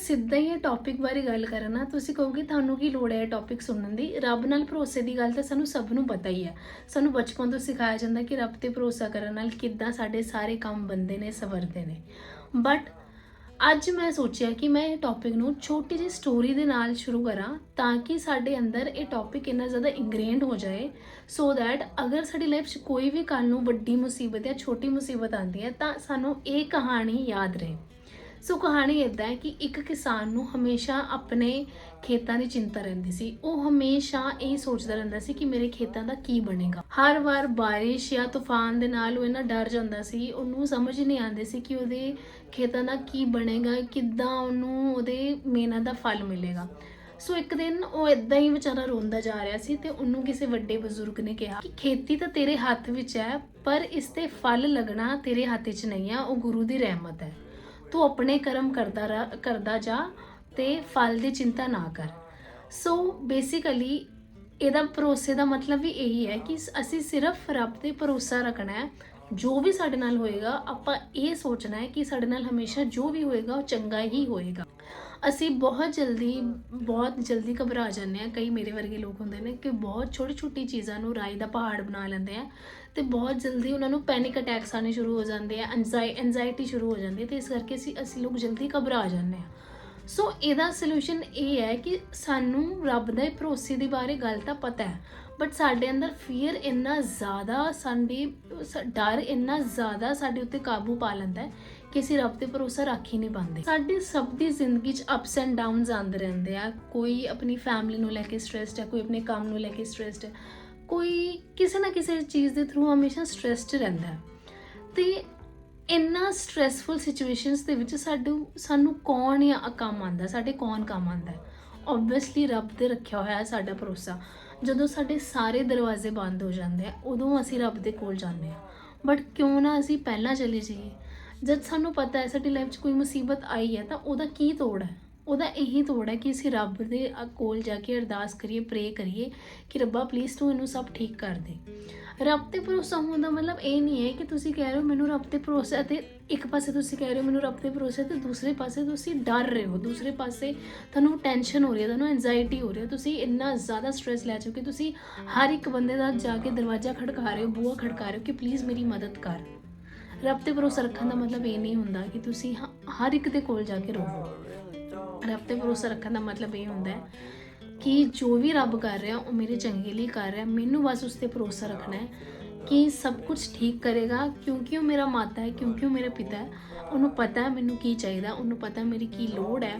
ਸਿੱਧਾ ਹੀ ਇਹ ਟੌਪਿਕ ਬਾਰੇ ਗੱਲ ਕਰਾਂ ਨਾ ਤੁਸੀਂ ਕਹੋਗੇ ਤੁਹਾਨੂੰ ਕੀ ਲੋੜ ਹੈ ਇਹ ਟੌਪਿਕ ਸੁਣਨ ਦੀ? ਰੱਬ ਨਾਲ ਭਰੋਸੇ ਦੀ ਗੱਲ ਤਾਂ ਸਾਨੂੰ ਸਭ ਨੂੰ ਪਤਾ ਹੀ ਹੈ ਸਾਨੂੰ ਬਚਪਨ ਤੋਂ ਸਿਖਾਇਆ ਜਾਂਦਾ ਕਿ ਰੱਬ ਤੇ ਭਰੋਸਾ ਕਰਨ ਨਾਲ ਕਿੱਦਾਂ ਸਾਡੇ ਸਾਰੇ ਕੰਮ ਬੰਦੇ ਨੇ, ਸਵਰਦੇ ਨੇ। ਬਟ ਅੱਜ ਮੈਂ ਸੋਚਿਆ ਕਿ ਮੈਂ ਇਹ ਟੌਪਿਕ ਨੂੰ ਛੋਟੀ ਜਿਹੀ ਸਟੋਰੀ ਦੇ ਨਾਲ ਸ਼ੁਰੂ ਕਰਾਂ ਤਾਂ ਕਿ ਸਾਡੇ ਅੰਦਰ ਇਹ ਟੌਪਿਕ ਇੰਨਾ ਜ਼ਿਆਦਾ ਇੰਗਰੇਨਡ ਹੋ ਜਾਏ ਸੋ ਦੈਟ ਅਗਰ ਸਾਡੀ ਲਾਈਫ 'ਚ ਕੋਈ ਵੀ ਕੱਲ ਨੂੰ ਵੱਡੀ ਮੁਸੀਬਤ ਜਾਂ ਛੋਟੀ ਮੁਸੀਬਤ ਆਉਂਦੀ ਹੈ ਤਾਂ ਸਾਨੂੰ ਇਹ ਕਹਾਣੀ ਯਾਦ ਰਹੇ। ਸੋ ਕਹਾਣੀ ਇਦਾਂ ਹੈ ਕਿ ਇੱਕ ਕਿਸਾਨ ਨੂੰ ਹਮੇਸ਼ਾ ਆਪਣੇ ਖੇਤਾਂ ਦੀ ਚਿੰਤਾ ਰਹਿੰਦੀ ਸੀ। ਉਹ ਹਮੇਸ਼ਾ ਇਹ ਸੋਚਦਾ ਰਹਿੰਦਾ ਸੀ ਕਿ ਮੇਰੇ ਖੇਤਾਂ ਦਾ ਕੀ ਬਣੇਗਾ। ਹਰ ਵਾਰ ਬਾਰਿਸ਼ ਜਾਂ ਤੂਫਾਨ ਦੇ ਨਾਲ ਉਹ ਇਹਨਾਂ ਡਰ ਜਾਂਦਾ ਸੀ, ਉਹਨੂੰ ਸਮਝ ਨਹੀਂ ਆਉਂਦੀ ਸੀ ਕਿ ਉਹਦੇ ਖੇਤਾਂ ਦਾ ਕੀ ਬਣੇਗਾ, ਕਿੱਦਾਂ ਉਹਨੂੰ ਉਹਦੇ ਮਿਹਨਤ ਦਾ ਫਲ ਮਿਲੇਗਾ। ਸੋ ਇੱਕ ਦਿਨ ਉਹ ਇਦਾਂ ਹੀ ਵਿਚਾਰਾ ਰੋਂਦਾ ਜਾ ਰਿਹਾ ਸੀ ਤੇ ਉਹਨੂੰ ਕਿਸੇ ਵੱਡੇ ਬਜ਼ੁਰਗ ਨੇ ਕਿਹਾ ਕਿ ਖੇਤੀ ਤਾਂ ਤੇਰੇ ਹੱਥ ਵਿੱਚ ਹੈ, ਪਰ ਇਸ ਤੇ ਫਲ ਲੱਗਣਾ ਤੇਰੇ ਹੱਥ 'ਚ ਨਹੀਂ ਆ, ਉਹ ਗੁਰੂ ਦੀ ਰਹਿਮਤ ਹੈ। ਤੂੰ ਆਪਣੇ ਕਰਮ ਕਰਦਾ ਰ- ਕਰਦਾ ਜਾ ਤੇ ਫਲ ਦੀ ਚਿੰਤਾ ਨਾ ਕਰ। ਸੋ ਬੇਸਿਕਲੀ ਇਹਦਾ ਭਰੋਸੇ ਦਾ ਮਤਲਬ ਵੀ ਇਹੀ ਹੈ ਕਿ ਅਸੀਂ ਸਿਰਫ ਰੱਬ ਤੇ ਭਰੋਸਾ ਰੱਖਣਾ ਹੈ। ਜੋ ਵੀ ਸਾਡੇ ਨਾਲ ਹੋਏਗਾ, ਆਪਾਂ ਇਹ ਸੋਚਣਾ ਹੈ ਕਿ ਸਾਡੇ ਨਾਲ ਹਮੇਸ਼ਾ ਜੋ ਵੀ ਹੋਏਗਾ, ਉਹ ਚੰਗਾ ਹੀ ਹੋਏਗਾ। ਅਸੀਂ ਬਹੁਤ ਜਲਦੀ ਬਹੁਤ ਜਲਦੀ ਘਬਰਾ ਜਾਂਦੇ ਆ ਕਈ ਮੇਰੇ ਵਰਗੇ ਲੋਕ ਹੁੰਦੇ ਨੇ ਕਿ ਬਹੁਤ ਛੋਟੀ ਛੋਟੀ ਚੀਜ਼ਾਂ ਨੂੰ ਰਾਈ ਦਾ ਪਹਾੜ ਬਣਾ ਲੈਂਦੇ ਆ। ਤੇ ਬਹੁਤ ਜਲਦੀ ਉਹਨਾਂ ਨੂੰ ਪੈਨਿਕ ਅਟੈਕਸ ਆਣੇ ਸ਼ੁਰੂ ਹੋ ਜਾਂਦੇ ਆ ਐਂਜ਼ਾਇਟੀ ਸ਼ੁਰੂ ਹੋ ਜਾਂਦੀ ਹੈ ਤੇ ਇਸ ਕਰਕੇ ਅਸੀਂ ਅਸੀਂ ਲੋਕ ਜਲਦੀ ਘਬਰਾ ਜਾਂਦੇ ਆ। ਸੋ ਇਹਦਾ ਸੋਲੂਸ਼ਨ ਇਹ ਹੈ ਕਿ ਸਾਨੂੰ ਰੱਬ ਦੇ ਭਰੋਸੇ ਦੇ ਬਾਰੇ ਗੱਲ ਤਾਂ ਪਤਾ ਹੈ ਬਟ ਸਾਡੇ ਅੰਦਰ ਫੀਅਰ ਇੰਨਾ ਜ਼ਿਆਦਾ, ਸਾਡੀ ਡਰ ਇੰਨਾ ਜ਼ਿਆਦਾ ਸਾਡੇ ਉੱਤੇ ਕਾਬੂ ਪਾ ਲੈਂਦਾ ਹੈ ਕਿ ਅਸੀਂ ਰੱਬ ਤੇ ਭਰੋਸਾ ਰੱਖ ਹੀ ਨਹੀਂ ਪਾਉਂਦੇ। ਸਾਡੀ ਸਭ ਦੀ ਜ਼ਿੰਦਗੀ 'ਚ ਅਪਸ ਐਂਡ ਡਾਊਨਸ ਆਉਂਦੇ ਰਹਿੰਦੇ ਆ, ਕੋਈ ਆਪਣੀ ਫੈਮਿਲੀ ਨੂੰ ਲੈ ਕੇ ਸਟ੍ਰੈਸਡ ਹੈ, ਕੋਈ ਆਪਣੇ ਕੰਮ ਨੂੰ ਲੈ ਕੇ ਸਟ੍ਰੈਸਡ ਹੈ। ਕੋਈ ਕਿਸੇ ਨਾ ਕਿਸੇ ਚੀਜ਼ ਦੇ ਥਰੂ ਹਮੇਸ਼ਾ ਸਟ੍ਰੈਸਡ ਰਹਿੰਦਾ ਹੈ। ਤੇ ਇੰਨਾ ਸਟ੍ਰੈਸਫੁਲ ਸਿਚੁਏਸ਼ਨਸ ਦੇ ਵਿੱਚ ਸਾਨੂੰ ਸਾਨੂੰ ਕੌਣ ਜਾਂ ਕੰਮ ਆਂਦਾ, ਸਾਡੇ ਕੌਣ ਕੰਮ ਆਂਦਾ ਆਬਵੀਅਸਲੀ ਰੱਬ ਤੇ ਰੱਖਿਆ ਹੋਇਆ ਹੈ ਸਾਡਾ ਭਰੋਸਾ। ਜਦੋਂ ਸਾਡੇ ਸਾਰੇ ਦਰਵਾਜ਼ੇ ਬੰਦ ਹੋ ਜਾਂਦੇ ਆ, ਉਦੋਂ ਅਸੀਂ ਰੱਬ ਦੇ ਕੋਲ ਜਾਂਦੇ ਆ। ਬਟ ਕਿਉਂ ਨਾ ਅਸੀਂ ਪਹਿਲਾਂ ਚਲੇ ਜਾਈਏ? ਜਦ ਸਾਨੂੰ ਪਤਾ ਹੈ ਸਾਡੀ ਲਾਈਫ 'ਚ ਕੋਈ ਮੁਸੀਬਤ ਆਈ ਹੈ, ਤਾਂ ਉਹਦਾ ਕੀ ਤੋੜ ਹੈ? ਉਹਦਾ ਇਹੀ ਤੋੜ ਹੈ ਕਿ ਅਸੀਂ ਰੱਬ ਦੇ ਕੋਲ ਜਾ ਕੇ ਅਰਦਾਸ ਕਰੀਏ ਪ੍ਰੇ ਕਰੀਏ ਕਿ ਰੱਬਾ ਪਲੀਜ਼ ਤੂੰ ਇਹਨੂੰ ਸਭ ਠੀਕ ਕਰ ਦੇ। ਰੱਬ ਤੇ ਭਰੋਸਾ ਹੋਣ ਦਾ ਮਤਲਬ ਇਹ ਨਹੀਂ ਹੈ ਕਿ ਤੁਸੀਂ ਕਹਿ ਰਹੇ ਹੋ ਮੈਨੂੰ ਰੱਬ ਤੇ ਭਰੋਸਾ ਹੈ ਤੇ ਇੱਕ ਪਾਸੇ ਤੁਸੀਂ ਕਹਿ ਰਹੇ ਹੋ ਮੈਨੂੰ ਰੱਬ ਤੇ ਭਰੋਸਾ ਹੈ ਤੇ ਦੂਸਰੇ ਪਾਸੇ ਤੁਸੀਂ ਡਰ ਰਹੇ ਹੋ। ਦੂਸਰੇ ਪਾਸੇ ਤੁਹਾਨੂੰ ਟੈਨਸ਼ਨ ਹੋ ਰਹੀ ਹੈ, ਤੁਹਾਨੂੰ ਐਂਜ਼ਾਇਟੀ ਹੋ ਰਹੀ ਹੈ, ਤੁਸੀਂ ਇੰਨਾ ਜ਼ਿਆਦਾ ਸਟ੍ਰੈਸ ਲੈ ਚੁੱਕੇ ਤੁਸੀਂ ਹਰ ਇੱਕ ਬੰਦੇ ਦਾ ਜਾ ਕੇ ਦਰਵਾਜ਼ਾ ਖੜਕਾ ਰਹੇ ਹੋ, ਬੂਹਾ ਖੜਕਾ ਰਹੇ ਹੋ ਕਿ ਪਲੀਜ਼ ਮੇਰੀ ਮਦਦ ਕਰ। ਰੱਬ ਤੇ ਭਰੋਸਾ ਰੱਖਣ ਦਾ ਮਤਲਬ ਇਹ ਨਹੀਂ ਹੁੰਦਾ ਕਿ ਤੁਸੀਂ ਹ- ਹਰ ਇੱਕ ਦੇ ਕੋਲ ਜਾ ਕੇ ਰੋਵੋ ਰੱਬ ਤੇ ਭਰੋਸਾ ਰੱਖਣ ਦਾ ਮਤਲਬ ਇਹ ਹੁੰਦਾ ਹੈ ਕਿ ਜੋ ਵੀ ਰੱਬ ਕਰ ਰਿਹਾ, ਉਹ ਮੇਰੇ ਚੰਗੇ ਲਈ ਕਰ ਰਿਹਾ, ਮੈਨੂੰ ਬਸ ਉਸ ਤੇ ਭਰੋਸਾ ਰੱਖਣਾ ਹੈ। ਕਿ ਸਭ ਕੁਝ ਠੀਕ ਕਰੇਗਾ ਕਿਉਂਕਿ ਉਹ ਮੇਰਾ ਮਾਤਾ ਹੈ ਕਿਉਂਕਿ ਉਹ ਮੇਰਾ ਪਿਤਾ ਹੈ ਉਹਨੂੰ ਪਤਾ ਹੈ ਮੈਨੂੰ ਕੀ ਚਾਹੀਦਾ ਉਹਨੂੰ ਪਤਾ ਮੇਰੀ ਕੀ ਲੋੜ ਹੈ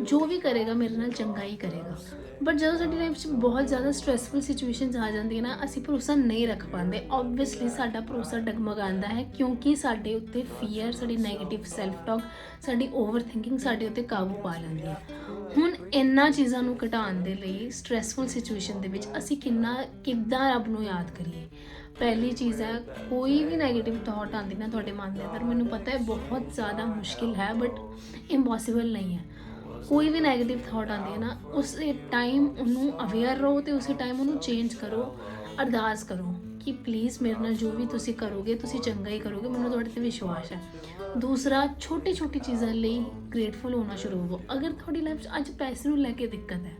ਜੋ ਵੀ ਕਰੇਗਾ ਮੇਰੇ ਨਾਲ ਚੰਗਾ ਹੀ ਕਰੇਗਾ ਬਟ ਜਦੋਂ ਸਾਡੀ ਲਾਈਫ 'ਚ ਬਹੁਤ ਜ਼ਿਆਦਾ ਸਟ੍ਰੈਸਫੁਲ ਸਿਚੁਏਸ਼ਨਸ ਆ ਜਾਂਦੀਆਂ ਨਾ ਅਸੀਂ ਭਰੋਸਾ ਨਹੀਂ ਰੱਖ ਪਾਉਂਦੇ ਆਬਵੀਅਸਲੀ ਸਾਡਾ ਭਰੋਸਾ ਡਗਮਗਾਉਂਦਾ ਹੈ ਕਿਉਂਕਿ ਸਾਡੇ ਉੱਤੇ ਫੀਅਰ ਸਾਡੀ 네ਗੇਟਿਵ ਸੈਲਫ ਟਾਕ ਸਾਡੀ ਓਵਰ ਥਿੰਕਿੰਗ ਸਾਡੇ ਉੱਤੇ ਕਾਬੂ ਪਾ ਲੈਂਦੀ ਹੈ ਹੁਣ ਇਹਨਾਂ ਚੀਜ਼ਾਂ ਨੂੰ ਘਟਾਉਣ ਦੇ ਲਈ ਸਟ੍ਰੈਸਫੁਲ ਸਿਚੁਏਸ਼ਨ ਦੇ ਵਿੱਚ ਅਸੀਂ ਕਿੰਨਾ, ਕਿੱਦਾਂ ਰੱਬ ਨੂੰ ਯਾਦ ਕਰੀਏ? ਪਹਿਲੀ ਚੀਜ਼ ਹੈ, ਕੋਈ ਵੀ 네ਗੇਟਿਵ ਥਾਟ ਆਉਂਦੀ ਨਾ ਤੁਹਾਡੇ ਮਨ ਦੇ ਅੰਦਰ, ਮੈਨੂੰ ਪਤਾ ਹੈ ਬਹੁਤ ਜ਼ਿਆਦਾ ਮੁਸ਼ਕਿਲ ਹੈ ਬਟ ਇੰਪੋਸੀਬਲ ਨਹੀਂ ਹੈ। ਕੋਈ ਵੀ 네ਗੇਟਿਵ ਥਾਟ ਆਉਂਦੀ ਹੈ ਨਾ, ਉਸੇ ਟਾਈਮ ਉਹਨੂੰ ਅਵੇਅਰ ਰਹੋ ਤੇ ਉਸੇ ਟਾਈਮ ਉਹਨੂੰ ਚੇਂਜ ਕਰੋ, ਅਰਦਾਸ ਕਰੋ। ਕਿ ਪਲੀਜ਼ ਮੇਰੇ ਨਾਲ ਜੋ ਵੀ ਤੁਸੀਂ ਕਰੋਗੇ, ਤੁਸੀਂ ਚੰਗਾ ਹੀ ਕਰੋਗੇ, ਮੈਨੂੰ ਤੁਹਾਡੇ ਤੇ ਵਿਸ਼ਵਾਸ ਹੈ। ਦੂਸਰਾ ਛੋਟੀ ਛੋਟੀ ਚੀਜ਼ਾਂ ਲਈ ਗ੍ਰੇਟਫੁਲ ਹੋਣਾ ਸ਼ੁਰੂ ਹੋਵੋ। ਅਗਰ ਤੁਹਾਡੀ ਲਾਈਫ 'ਚ ਅੱਜ ਪੈਸੇ ਨੂੰ ਲੈ ਕੇ ਦਿੱਕਤ ਹੈ,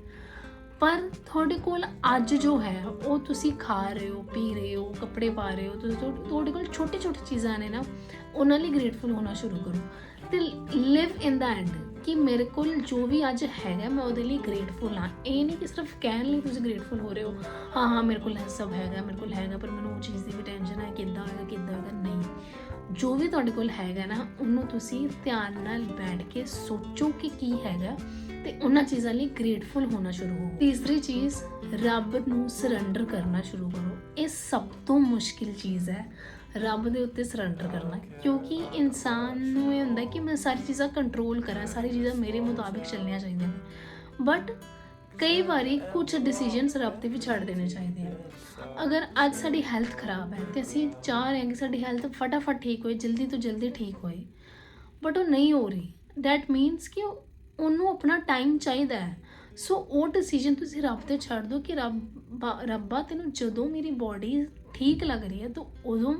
ਪਰ ਤੁਹਾਡੇ ਕੋਲ ਅੱਜ ਜੋ ਹੈ, ਉਹ ਤੁਸੀਂ ਖਾ ਰਹੇ ਹੋ, ਪੀ ਰਹੇ ਹੋ, ਕੱਪੜੇ ਪਾ ਰਹੇ ਹੋ, ਤੁਸੀਂ ਤੁਹਾਡੇ ਕੋਲ ਛੋਟੀ ਛੋਟੀ ਚੀਜ਼ਾਂ ਨੇ ਨਾ, ਉਹਨਾਂ ਲਈ ਗ੍ਰੇਟਫੁਲ ਹੋਣਾ ਸ਼ੁਰੂ ਕਰੋ। ਤੇ ਲਿਵ ਇਨ ਦਾ ਐਂਡ ਕਿ ਮੇਰੇ ਕੋਲ ਜੋ ਵੀ ਅੱਜ ਹੈਗਾ, ਮੈਂ ਉਹਦੇ ਲਈ ਗ੍ਰੇਟਫੁਲ ਹਾਂ। ਇਹ ਨਹੀਂ ਕਿ ਸਿਰਫ ਕਹਿਣ ਲਈ ਤੁਸੀਂ ਗ੍ਰੇਟਫੁਲ ਹੋ ਰਹੇ ਹੋ, ਹਾਂ ਹਾਂ, ਮੇਰੇ ਕੋਲ ਇਹ ਸਭ ਹੈਗਾ, ਮੇਰੇ ਕੋਲ ਹੈਗਾ, ਪਰ ਮੈਨੂੰ ਉਹ ਚੀਜ਼ ਦੀ ਵੀ ਟੈਨਸ਼ਨ ਹੈ, ਕਿੱਦਾਂ ਹੋਏਗਾ ਕਿੱਦਾਂ ਹੋਏਗਾ ਨਹੀਂ। ਜੋ ਵੀ ਤੁਹਾਡੇ ਕੋਲ ਹੈਗਾ ਨਾ, ਉਹਨੂੰ ਤੁਸੀਂ ਧਿਆਨ ਨਾਲ ਬੈਠ ਕੇ ਸੋਚੋ ਕਿ ਕੀ ਹੈਗਾ। ਤੇ ਉਹਨਾਂ ਚੀਜ਼ਾਂ ਲਈ ਗ੍ਰੇਟਫੁਲ ਹੋਣਾ ਸ਼ੁਰੂ ਹੋ ਤੀਸਰੀ ਚੀਜ਼, ਰੱਬ ਨੂੰ ਸਰੈਂਡਰ ਕਰਨਾ ਸ਼ੁਰੂ ਕਰੋ। ਇਹ ਸਭ ਤੋਂ ਮੁਸ਼ਕਿਲ ਚੀਜ਼ ਹੈ, ਰੱਬ ਦੇ ਉੱਤੇ ਸਰੈਂਡਰ ਕਰਨਾ। ਕਿਉਂਕਿ ਇਨਸਾਨ ਨੂੰ ਇਹ ਹੁੰਦਾ ਕਿ ਮੈਂ ਸਾਰੀ ਚੀਜ਼ਾਂ ਕੰਟਰੋਲ ਕਰਾਂ, ਸਾਰੀ ਚੀਜ਼ਾਂ ਮੇਰੇ ਮੁਤਾਬਿਕ ਚੱਲਣੀਆਂ ਚਾਹੀਦੀਆਂ ਨੇ। ਬਟ ਕਈ ਵਾਰੀ ਕੁਝ ਡਿਸੀਜਨਸ ਰੱਬ ਤੇ ਵੀ ਛੱਡ ਦੇਣੇ ਚਾਹੀਦੇ ਆ। ਅਗਰ ਅੱਜ ਸਾਡੀ ਹੈਲਥ ਖਰਾਬ ਹੈ ਤੇ ਅਸੀਂ ਚਾਹ ਰਹੇ ਹਾਂ ਕਿ ਸਾਡੀ ਹੈਲਥ ਫਟਾਫਟ ਠੀਕ ਹੋਏ, ਜਲਦੀ ਤੋਂ ਜਲਦੀ ਠੀਕ ਹੋਏ। ਬਟ ਉਹ ਨਹੀਂ ਹੋ ਰਹੀ। ਦੈਟ ਮੀਨਸ ਕਿ ਉਹ- ਉਹਨੂੰ ਆਪਣਾ ਟਾਈਮ ਚਾਹੀਦਾ ਹੈ। ਸੋ ਉਹ ਡਿਸੀਜਨ ਤੁਸੀਂ ਰੱਬ ਤੇ ਛੱਡ ਦਿਓ ਕਿ ਰੱਬ ਰੱਬਾ ਤੈਨੂੰ ਜਦੋਂ ਮੇਰੀ ਬਾਡੀ ਠੀਕ ਲੱਗ ਰਹੀ ਹੈ, ਤਾਂ ਉਦੋਂ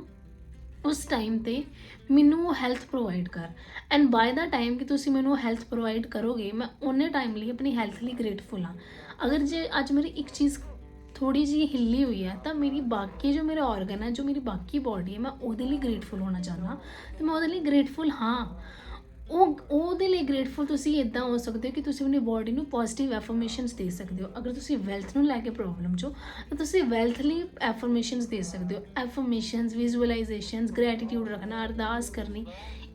ਉਸ ਟਾਈਮ ਤੇ ਮੈਨੂੰ ਉਹ ਹੈਲਥ ਪ੍ਰੋਵਾਈਡ ਕਰ। ਐਂਡ ਬਾਏ ਦਾ ਟਾਈਮ ਕਿ ਤੁਸੀਂ ਮੈਨੂੰ ਹੈਲਥ ਪ੍ਰੋਵਾਈਡ ਕਰੋਗੇ, ਮੈਂ ਉਹਨੇ ਟਾਈਮ ਲਈ ਆਪਣੀ ਹੈਲਥ ਲਈ ਗ੍ਰੇਟਫੁਲ ਹਾਂ। ਅਗਰ ਜੇ ਅੱਜ ਮੇਰੀ ਇੱਕ ਚੀਜ਼ ਥੋੜੀ ਜਿਹੀ ਹਿੱਲੀ ਹੋਈ ਹੈ, ਤਾਂ ਮੇਰੀ ਬਾਕੀ ਜੋ ਮੇਰਾ ਆਰਗਨ ਹੈ, ਜੋ ਮੇਰੀ ਬਾਕੀ ਬਾਡੀ ਹੈ, ਮੈਂ ਉਹਦੇ ਲਈ ਗ੍ਰੇਟਫੁਲ ਹੋਣਾ ਚਾਹੁੰਦਾ। ਤੇ ਮੈਂ ਉਹਦੇ ਲਈ ਗ੍ਰੇਟਫੁਲ ਹਾਂ। ਉਹ, ਉਹਦੇ ਲਈ ਗ੍ਰੇਟਫੁਲ ਤੁਸੀਂ ਇਦਾਂ ਹੋ ਸਕਦੇ ਹੋ ਕਿ ਤੁਸੀਂ ਆਪਣੀ ਬਾਡੀ ਨੂੰ ਪੋਜ਼ਿਟਿਵ ਐਫਰਮੇਸ਼ਨਸ ਦੇ ਸਕਦੇ ਹੋ। ਅਗਰ ਤੁਸੀਂ ਵੈਲਥ ਨੂੰ ਲੈ ਕੇ ਪ੍ਰੋਬਲਮ ਚੋ ਤਾਂ ਤੁਸੀਂ ਵੈਲਥ ਲਈ ਐਫਰਮੇਸ਼ਨਸ ਦੇ ਸਕਦੇ ਹੋ। ਐਫਰਮੇਸ਼ਨਸ ਵਿਜ਼ੂਅਲਾਈਜ਼ੇਸ਼ਨਸ ਗ੍ਰੈਟੀਟਿਊਡ ਰੱਖਣਾ, ਅਰਦਾਸ ਕਰਨੀ,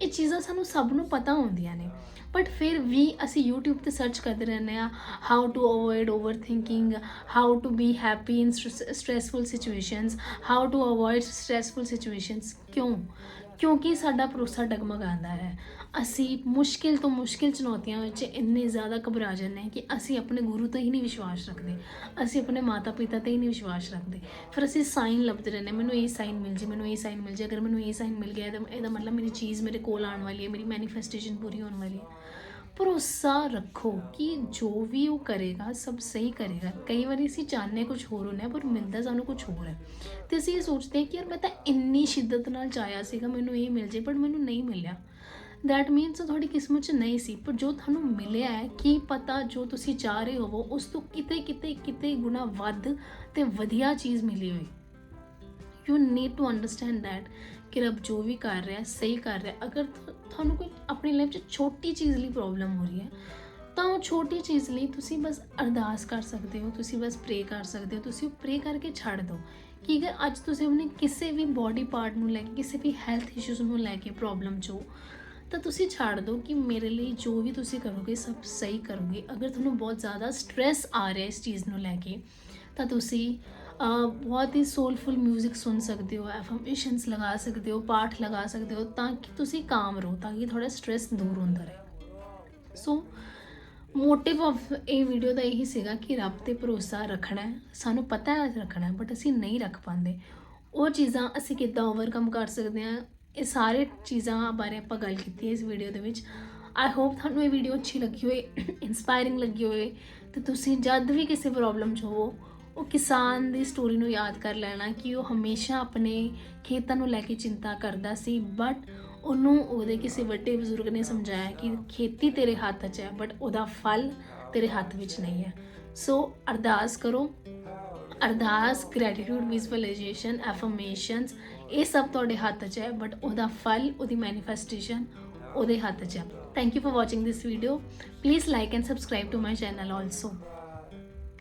ਇਹ ਚੀਜ਼ਾਂ ਸਾਨੂੰ ਸਭ ਨੂੰ ਪਤਾ ਹੁੰਦੀਆਂ ਨੇ। ਬਟ ਫਿਰ ਵੀ ਅਸੀਂ YouTube ਤੇ ਸਰਚ ਕਰਦੇ ਰਹਿੰਦੇ ਆ how to avoid over thinking how to be happy in stressful situations how to avoid stressful situations ਕਿਉਂ? ਕਿਉਂਕਿ ਸਾਡਾ ਭਰੋਸਾ ਡਗਮਗਾਉਂਦਾ ਹੈ। ਅਸੀਂ ਮੁਸ਼ਕਿਲ ਤੋਂ ਮੁਸ਼ਕਿਲ ਚੁਣੌਤੀਆਂ ਵਿੱਚ ਇੰਨੇ ਜ਼ਿਆਦਾ ਘਬਰਾ ਜਾਂਦੇ ਹਾਂ ਕਿ ਅਸੀਂ ਆਪਣੇ ਗੁਰੂ ਤੇ ਹੀ ਨਹੀਂ ਵਿਸ਼ਵਾਸ ਰੱਖਦੇ। ਅਸੀਂ ਆਪਣੇ ਮਾਤਾ ਪਿਤਾ ਤੇ ਹੀ ਨਹੀਂ ਵਿਸ਼ਵਾਸ ਰੱਖਦੇ। ਫਿਰ ਅਸੀਂ ਸਾਈਨ ਲੱਭਦੇ ਰਹਿੰਦੇ ਮੈਨੂੰ ਇਹ ਸਾਈਨ ਮਿਲ ਜੇ, ਮੈਨੂੰ ਇਹ ਸਾਈਨ ਮਿਲ ਜੇ, ਅਗਰ ਮੈਨੂੰ ਇਹ ਸਾਈਨ ਮਿਲ ਗਿਆ ਤਾਂ ਇਹਦਾ ਮਤਲਬ ਮੇਰੀ ਚੀਜ਼ ਮੇਰੇ ਕੋਲ ਆਉਣ ਵਾਲੀ ਹੈ, ਮੇਰੀ ਮੈਨੀਫੈਸਟੇਸ਼ਨ ਪੂਰੀ ਹੋਣ ਵਾਲੀ ਹੈ। ਭਰੋਸਾ ਰੱਖੋ ਕਿ ਜੋ ਵੀ ਉਹ ਕਰੇਗਾ, ਸਭ ਸਹੀ ਕਰੇਗਾ। ਕਈ ਵਾਰੀ ਅਸੀਂ ਚਾਹੁੰਦੇ ਕੁਝ ਹੋਰ ਹੁੰਦਾ ਪਰ ਮਿਲਦਾ ਸਾਨੂੰ ਕੁਝ ਹੋਰ ਹੈ। ਤੇ ਅਸੀਂ ਇਹ ਸੋਚਦੇ ਹਾਂ ਕਿ ਯਾਰ ਮੈਂ ਤਾਂ ਇੰਨੀ ਸ਼ਿੱਦਤ ਨਾਲ ਚਾਹਿਆ ਸੀਗਾ, ਮੈਨੂੰ ਇਹ ਮਿਲ ਜੇ, ਪਰ ਮੈਨੂੰ ਨਹੀਂ ਮਿਲਿਆ। ਦੈਟ ਮੀਨਸ ਤੁਹਾਡੀ ਕਿਸਮਤ 'ਚ ਨਹੀਂ ਸੀ, ਪਰ ਜੋ ਤੁਹਾਨੂੰ ਮਿਲਿਆ ਹੈ, ਕੀ ਪਤਾ ਜੋ ਤੁਸੀਂ ਚਾਹ ਰਹੇ ਹੋਵੋ, ਉਸ ਤੋਂ ਕਿਤੇ ਕਿਤੇ ਕਿਤੇ ਗੁਣਾ ਵੱਧ ਤੇ ਵਧੀਆ ਚੀਜ਼ ਮਿਲੀ ਹੋਈ। You need to understand that ਕਿ ਰੱਬ ਜੋ ਵੀ ਕਰ ਰਿਹਾ, ਸਹੀ ਕਰ ਰਿਹਾ। ਅਗਰ ਤੁਹਾਨੂੰ ਕੋਈ ਆਪਣੀ ਲਾਈਫ 'ਚ ਛੋਟੀ ਚੀਜ਼ ਲਈ ਪ੍ਰੋਬਲਮ ਹੋ ਰਹੀ ਹੈ, ਤਾਂ ਉਹ ਛੋਟੀ ਚੀਜ਼ ਲਈ ਤੁਸੀਂ ਬਸ ਅਰਦਾਸ ਕਰ ਸਕਦੇ ਹੋ, ਤੁਸੀਂ ਬਸ ਪ੍ਰੇ ਕਰ ਸਕਦੇ ਹੋ, ਤੁਸੀਂ ਉਹ ਪ੍ਰੇ ਕਰਕੇ ਛੱਡ ਦਿਓ। ਕਿ ਅਗਰ ਅੱਜ ਤੁਸੀਂ ਆਪਣੇ ਕਿਸੇ ਵੀ ਬਾਡੀ ਪਾਰਟ ਨੂੰ ਲੈ ਕੇ, ਕਿਸੇ ਵੀ ਹੈਲਥ ਇਸ਼ੂਜ਼ ਨੂੰ ਲੈ ਕੇ ਪ੍ਰੋਬਲਮ 'ਚ ਹੋ, ਤਾਂ ਤੁਸੀਂ ਛੱਡ ਦਿਓ ਕਿ ਮੇਰੇ ਲਈ ਜੋ ਵੀ ਤੁਸੀਂ ਕਰੋਗੇ, ਸਭ ਸਹੀ ਕਰੋਗੇ। ਅਗਰ ਤੁਹਾਨੂੰ ਬਹੁਤ ਜ਼ਿਆਦਾ ਸਟ्रेस ਆ ਰਿਹਾ ਇਸ ਚੀਜ਼ ਨੂੰ ਲੈ ਕੇ ਤਾਂ ਤੁਸੀਂ ਬਹੁਤ ਹੀ ਸੋਲਫੁਲ 뮤직 ਸੁਣ ਸਕਦੇ ਹੋ ਐਫਰਮੇਸ਼ਨਸ ਲਗਾ ਸਕਦੇ ਹੋ, ਪਾਠ ਲਗਾ ਸਕਦੇ ਹੋ, ਤਾਂ ਕਿ ਤੁਸੀਂ ਕਾਮ ਰਹੋ, ਤਾਂ ਕਿ ਥੋੜਾ ਸਟ्रेस ਦੂਰ ਹੁੰਦਾ ਰਹੇ। ਸੋ ਮੋਟਿਵ ਆਫ ਇਹ ਵੀਡੀਓ ਦਾ ਇਹੀ ਸੀਗਾ ਕਿ ਰੱਬ ਤੇ ਭਰੋਸਾ ਰੱਖਣਾ ਹੈ, ਸਾਨੂੰ ਪਤਾ ਹੈ ਰੱਖਣਾ ਬਟ ਅਸੀਂ ਨਹੀਂ ਰੱਖ ਪਾਉਂਦੇ। ਉਹ ਚੀਜ਼ਾਂ ਅਸੀਂ ਕਿੱਦਾਂ ਓਵਰਕਮ ਕਰ ਸਕਦੇ ਹਾਂ, ਇਹ ਸਾਰੇ ਚੀਜ਼ਾਂ ਬਾਰੇ ਆਪਾਂ ਗੱਲ ਕੀਤੀ ਹੈ ਇਸ ਵੀਡੀਓ ਦੇ ਵਿੱਚ। ਆਈ ਹੋਪ ਤੁਹਾਨੂੰ ਇਹ ਵੀਡੀਓ ਅੱਛੀ ਲੱਗੀ ਹੋਵੇ ਇਨਸਪਾਇਰਿੰਗ ਲੱਗੀ ਹੋਵੇ ਤੇ ਤੁਸੀਂ ਜਦ ਵੀ ਕਿਸੇ ਪ੍ਰੋਬਲਮ 'ਚ ਹੋ ਉਹ ਕਿਸਾਨ ਦੀ ਸਟੋਰੀ ਨੂੰ ਯਾਦ ਕਰ ਲੈਣਾ ਕਿ ਉਹ ਹਮੇਸ਼ਾ ਆਪਣੇ ਖੇਤਾਂ ਨੂੰ ਲੈ ਕੇ ਚਿੰਤਾ ਕਰਦਾ ਸੀ ਬਟ ਉਹਨੂੰ ਉਹਦੇ ਕਿਸੇ ਵੱਡੇ ਬਜ਼ੁਰਗ ਨੇ ਸਮਝਾਇਆ ਕਿ ਖੇਤੀ ਤੇਰੇ ਹੱਥ 'ਚ ਹੈ ਬਟ ਉਹਦਾ ਫਲ ਤੇਰੇ ਹੱਥ ਵਿੱਚ ਨਹੀਂ ਹੈ। ਸੋ ਅਰਦਾਸ ਕਰੋ। ਅਰਦਾਸ ਗ੍ਰੈਟੀਟਿਊਡ ਵਿਜ਼ੂਅਲਾਈਜੇਸ਼ਨ ਐਫਰਮੇਸ਼ਨਸ ਇਹ ਸਭ ਤੁਹਾਡੇ ਹੱਥ 'ਚ ਹੈ ਬਟ ਉਹਦਾ ਫਲ, ਉਹਦੀ ਮੈਨੀਫੈਸਟੇਸ਼ਨ ਉਹਦੇ ਹੱਥ 'ਚ ਹੈ। Thank you for watching this video please like and subscribe to my channel also